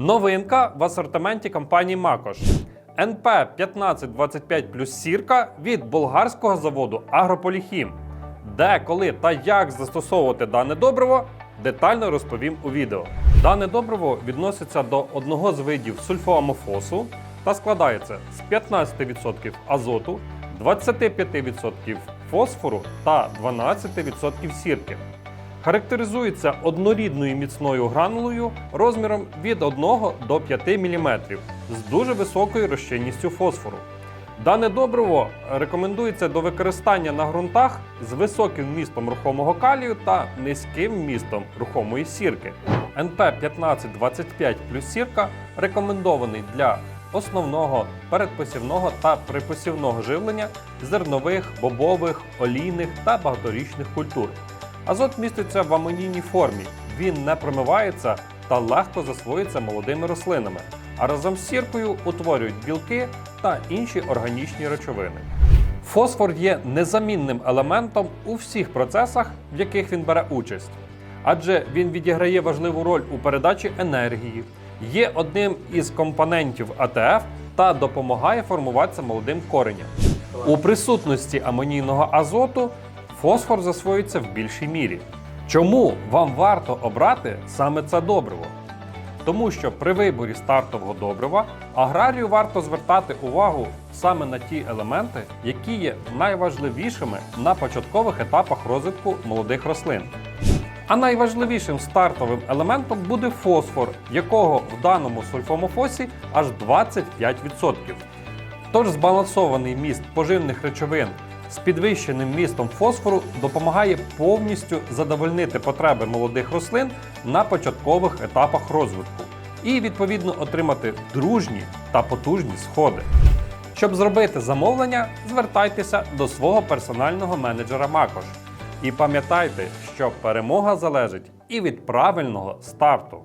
Новинка в асортименті компанії Макош. НП 1525 плюс сірка від болгарського заводу Агрополіхім. Де, коли та як застосовувати дане добриво, детально розповім у відео. Дане добриво відноситься до одного з видів сульфоамофосу та складається з 15% азоту, 25% фосфору та 12% сірки. Характеризується однорідною міцною гранулою розміром від 1 до 5 мм з дуже високою розчинністю фосфору. Дане добриво рекомендується до використання на ґрунтах з високим вмістом рухомого калію та низьким вмістом рухомої сірки. НП 1525 плюс сірка рекомендований для основного, передпосівного та припосівного живлення зернових, бобових, олійних та багаторічних культур. Азот міститься в амонійній формі, він не промивається та легко засвоюється молодими рослинами, а разом з сіркою утворюють білки та інші органічні речовини. Фосфор є незамінним елементом у всіх процесах, в яких він бере участь, адже він відіграє важливу роль у передачі енергії, є одним із компонентів АТФ та допомагає формуватися молодим коренням. У присутності амонійного азоту фосфор засвоюється в більшій мірі. Чому вам варто обрати саме це добриво? Тому що при виборі стартового добрива аграрію варто звертати увагу саме на ті елементи, які є найважливішими на початкових етапах розвитку молодих рослин. А найважливішим стартовим елементом буде фосфор, якого в даному сульфомофосі аж 25%. Тож збалансований міст поживних речовин з підвищеним містом фосфору допомагає повністю задовольнити потреби молодих рослин на початкових етапах розвитку і відповідно отримати дружні та потужні сходи. Щоб зробити замовлення, звертайтеся до свого персонального менеджера Макош. І пам'ятайте, що перемога залежить і від правильного старту.